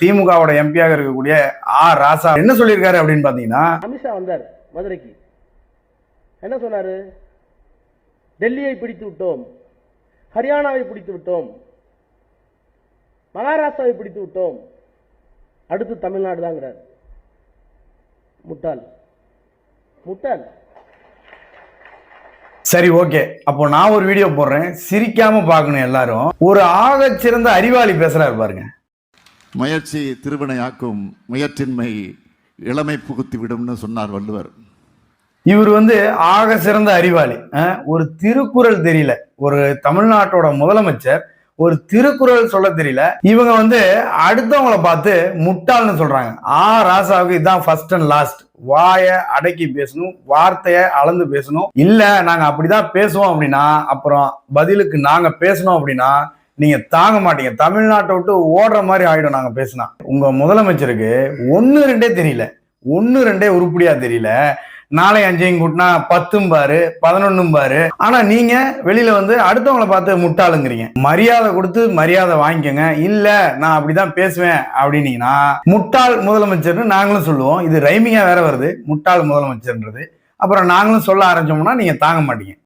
திமுகவோட எம்பியாக இருக்கக்கூடிய ஆ ராசா என்ன சொல்லியிருக்காரு அப்படின்னு பாத்தீங்கன்னா அமித்ஷா வந்தார் மதுரைக்கு. என்ன சொன்னாரு? டெல்லியை பிடித்து விட்டோம் ஹரியானாவை பிடித்து விட்டோம் மகாராஷ்டிராவை பிடித்து விட்டோம் அடுத்து தமிழ்நாடு தாங்கிறார் முட்டாள். முட்டாள். சரி ஓகே. அப்போ நான் ஒரு வீடியோ போடுறேன். சிரிக்காம பார்க்கணும் எல்லாரும். ஒரு ஆகச் சிறந்த அறிவாளி பேசுறாரு பாருங்க. முயற்சி திருவினையாக்கும் முயற்சின்மை இளமை புகுத்தி விடும்னு சொன்னார் வள்ளுவர். இவர் வந்து ஆக சிறந்த அறிவாளி. ஒரு திருக்குறள் தெரியல. ஒரு தமிழ்நாட்டோட முதலமைச்சர் ஒரு திருக்குறள் சொல்ல தெரியல. இவங்க வந்து அடுத்தவங்கள பார்த்து முட்டாள்னு சொல்றாங்க. ஆ ராசாவுக்கு இதான் ஃபர்ஸ்ட் அண்ட் லாஸ்ட் வாய அடக்கி பேசணும் வார்த்தைய அளந்து பேசணும். இல்ல நாங்க அப்படிதான் பேசுவோம் அப்படின்னா அப்புறம் பதிலுக்கு நாங்க பேசணும் அப்படின்னா நீங்க தாங்க மாட்டீங்க. தமிழ்நாட்டை விட்டு ஓடுற மாதிரி ஆயிடும் நாங்க பேசினா. உங்க முதலமைச்சருக்கு ஒன்னு ரெண்டே தெரியல. ஒன்னு ரெண்டே உருப்படியா தெரியல. நாளை அஞ்சையும் கூட்டினா பத்தும் பாரு பதினொன்னும் பாரு. ஆனா நீங்க வெளியில வந்து அடுத்தவங்கள பார்த்து முட்டாளுங்கிறீங்க. மரியாதை கொடுத்து மரியாதை வாங்கிக்கோங்க. இல்ல நான் அப்படிதான் பேசுவேன் அப்படின்னீங்கன்னா முட்டாள் முதலமைச்சர்னு நாங்களும் சொல்லுவோம். இது ரைமிங்கா வேற வருது. முட்டாள் முதலமைச்சர்ன்றது. அப்புறம் நாங்களும் சொல்ல ஆரம்பிச்சோம்னா நீங்க தாங்க மாட்டீங்க.